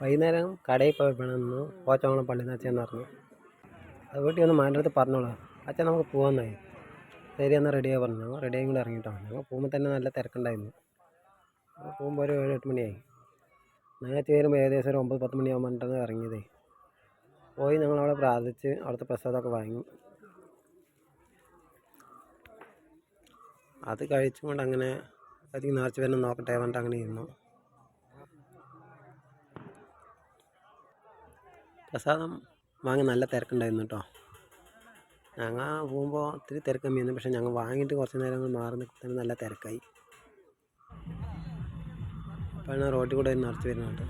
വൈകുന്നേരം കടയിൽ പോയപ്പോഴാണ് പോച്ചവളം പള്ളി നച്ചെന്ന് പറഞ്ഞു. അത് വീട്ടിൽ ഒന്ന് മാന്റെ പറഞ്ഞോളാം. അച്ഛൻ നമുക്ക് പോകാമെന്നായി ശരി എന്നാൽ റെഡിയായി പറഞ്ഞു. ഞങ്ങൾ റെഡിയായി കൂടെ ഇറങ്ങിയിട്ടാണ് ഞങ്ങൾ പോകുമ്പോൾ തന്നെ നല്ല തിരക്കുണ്ടായിരുന്നു. പോകുമ്പോൾ ഒരു ഏഴ് എട്ട് മണിയായി. നേരത്തെ വരുമ്പോൾ ഏകദേശം ഒരു ഒമ്പത് പത്ത് മണിയാകുമ്പോഴാണ് ഇറങ്ങിയതേ. പോയി ഞങ്ങളവിടെ പ്രാർത്ഥിച്ച് അവിടുത്തെ പ്രസാദമൊക്കെ വാങ്ങി. അത് കഴിച്ചുകൊണ്ട് അങ്ങനെ അധികം നേർച്ച വരുന്ന നോക്കട്ടെ പറഞ്ഞിട്ട് അങ്ങനെ ഇരുന്നു. പ്രസാദം വാങ്ങി നല്ല തിരക്കുണ്ടായിരുന്നു കേട്ടോ. ഞങ്ങൾ പോകുമ്പോൾ ഒത്തിരി തിരക്ക് കമ്മിയായിരുന്നു പക്ഷെ ഞങ്ങൾ വാങ്ങിയിട്ട് കുറച്ച് നേരം മാറി നിൽക്കുന്ന നല്ല തിരക്കായി. അപ്പോഴാണ് റോഡിൽ കൂടെ നിറച്ച് വരുന്നുണ്ട്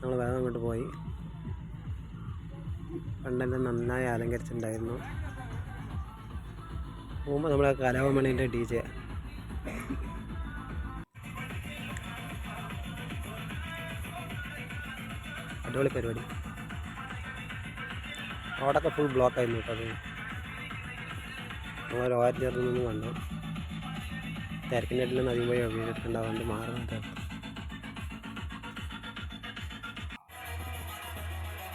ഞങ്ങൾ വേഗം അങ്ങോട്ട് പോയി. പണ്ടെല്ലാം നന്നായി അലങ്കരിച്ചിട്ടുണ്ടായിരുന്നു. പോകുമ്പോൾ നമ്മളെ കലാഭമണിന്റെ ഡി ജെ. അടിപൊളി പരിപാടി. റോഡൊക്കെ ഫുൾ ബ്ലോക്ക് ആയിരുന്നു കേട്ടോ അത്. നമ്മൾ ചേർന്ന് നിന്ന് കണ്ടു. തിരക്കിന്റെ ഇടയിൽ നദിയും പോയി വീടെടുക്കണ്ടാവാണ്ട് മാറുന്നുണ്ട്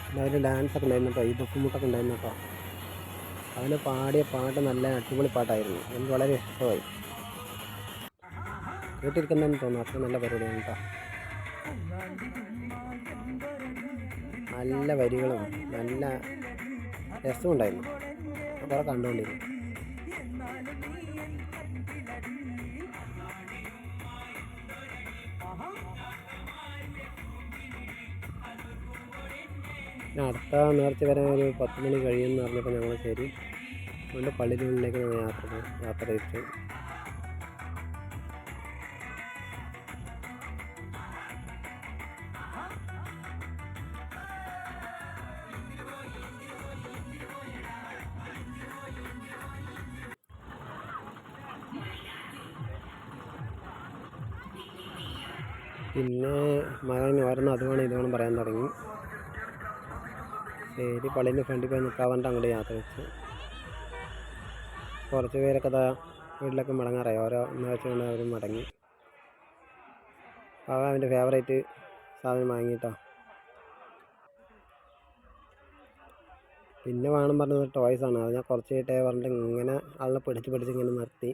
പിന്നെ അതിൽ ഡാൻസ് ഒക്കെ ഉണ്ടായിരുന്നു കേട്ടോ ഈ ബുക്കുമുട്ടൊക്കെ ഉണ്ടായിരുന്നു കേട്ടോ. അവന് പാടിയ പാട്ട് നല്ല അടിപൊളി പാട്ടായിരുന്നു. എനിക്ക് വളരെ ഇഷ്ടമായി. കേട്ടിരിക്കുന്നതെന്ന് തോന്നുന്നു. അത്ര നല്ല പരിപാടിയാണ് കേട്ടോ. നല്ല വരികളും നല്ല രസവും ഉണ്ടായിരുന്നു കുറെ കണ്ടുകൊണ്ടിരുന്നു പിന്നെ അടുത്ത നേരത്തെ വരാൻ ഒരു പത്ത് മണി കഴിയുമെന്ന് പറഞ്ഞപ്പോൾ ഞങ്ങൾ ശരി. അതുകൊണ്ട് ഞങ്ങൾ യാത്ര യാത്ര തിരിച്ചു. പിന്നെ മകൻ ഓരോന്ന് അത് വേണം ഇത് വേണം പറയാൻ തുടങ്ങി. ശരി പള്ളീന്റെ ഫ്രണ്ടിൽ പോയി നിൽക്കാൻ പറഞ്ഞിട്ട് അങ്ങോട്ട് യാത്ര വെച്ചു. കുറച്ച് പേരൊക്കെ ദാ വീട്ടിലൊക്കെ മടങ്ങാറായി. ഓരോ എന്ന് വെച്ചുകൊണ്ട് അവർ മടങ്ങി. അവൻ അവന്റെ ഫേവറേറ്റ് സാധനം വാങ്ങിയിട്ടോ. പിന്നെ വേണം പറഞ്ഞത് ആണ്. അത് ഞാൻ കുറച്ച് കിട്ടേ പറഞ്ഞിട്ട് ഇങ്ങനെ ആളിനെ പിടിച്ച് പിടിച്ച് ഇങ്ങനെ നിർത്തി.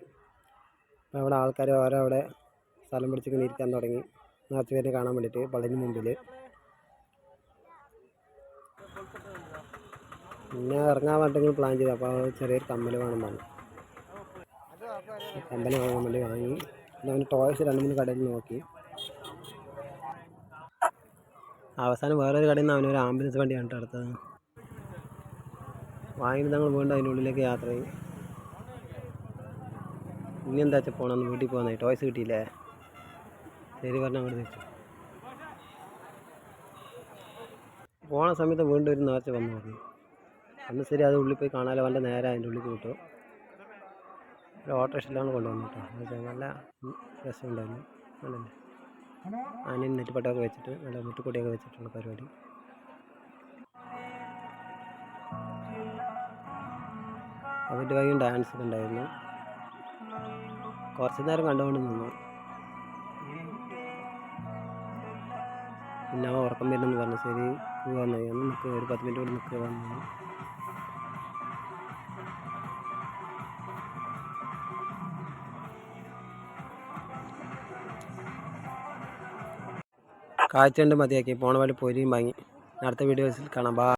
അവിടെ ആൾക്കാർ ഓരോ അവിടെ സ്ഥലം പിടിച്ചിങ്ങനെ ഇരിക്കാൻ തുടങ്ങി. പേരിനെ കാണാൻ വേണ്ടിയിട്ട് പള്ളിന് മുമ്പിൽ പിന്നെ ഇറങ്ങാൻ വേണ്ടി പ്ലാൻ ചെയ്തു. അപ്പോൾ ചെറിയൊരു കമ്മൽ വേണം പറഞ്ഞു. കമ്മൽ വാങ്ങാൻ വേണ്ടി വാങ്ങി. പിന്നെ അവന് ടോയ്സ് രണ്ട് മൂന്ന് കടയിൽ നോക്കി. അവസാനം വേറൊരു കടയിൽ നിന്ന് അവനൊരു ആംബുലൻസ് വണ്ടി കണ്ടിട്ട് അടുത്തത്. വാങ്ങിയിട്ട് ഞങ്ങൾ വീണ്ടും അതിന്റെ ഉള്ളിലേക്ക് യാത്ര ചെയ്യും. ഇനി എന്താ വെച്ചാൽ പോകണമെന്ന് വീട്ടിൽ പോകുന്നത് ടോയ്സ് കിട്ടിയില്ലേ? ശരി പറഞ്ഞാൽ അങ്ങോട്ട് തിരിച്ചു. പോണ സമയത്ത് വീണ്ടും ഒരു നേർച്ച വന്നു പറഞ്ഞു. അന്ന് ശരി അത് ഉള്ളിൽ പോയി കാണാതെ വല്ല നേരെ അതിന്റെ ഉള്ളിൽ വിട്ടു. ഒരു ഓട്ടോറിക്ഷയിലാണ് കൊണ്ടുവന്നു കേട്ടോ. നല്ല രസമുണ്ടായിരുന്നു. നല്ലല്ലേ? ആനയും നെറ്റിപ്പട്ടമൊക്കെ വെച്ചിട്ട് നല്ല മുട്ടുകൊടിയൊക്കെ വെച്ചിട്ടുള്ള പരിപാടി. അവരുടെ വൈകും ഡാൻസ് ഉണ്ടായിരുന്നു. കുറച്ച് നേരം കണ്ടുകൊണ്ട് നിന്നു. പിന്നെ ഉറക്കം വരുന്നെന്ന് പറഞ്ഞു. ശരി ഒന്ന് നിൽക്കുക ഒരു പത്ത് മിനിറ്റ് കൂടി നിൽക്കുക പറഞ്ഞു കാഴ്ച കണ്ട് മതിയാക്കി. പോണ വഴി പൊരിയും വാങ്ങി. അടുത്ത വീഡിയോസിൽ കാണാം. ബാ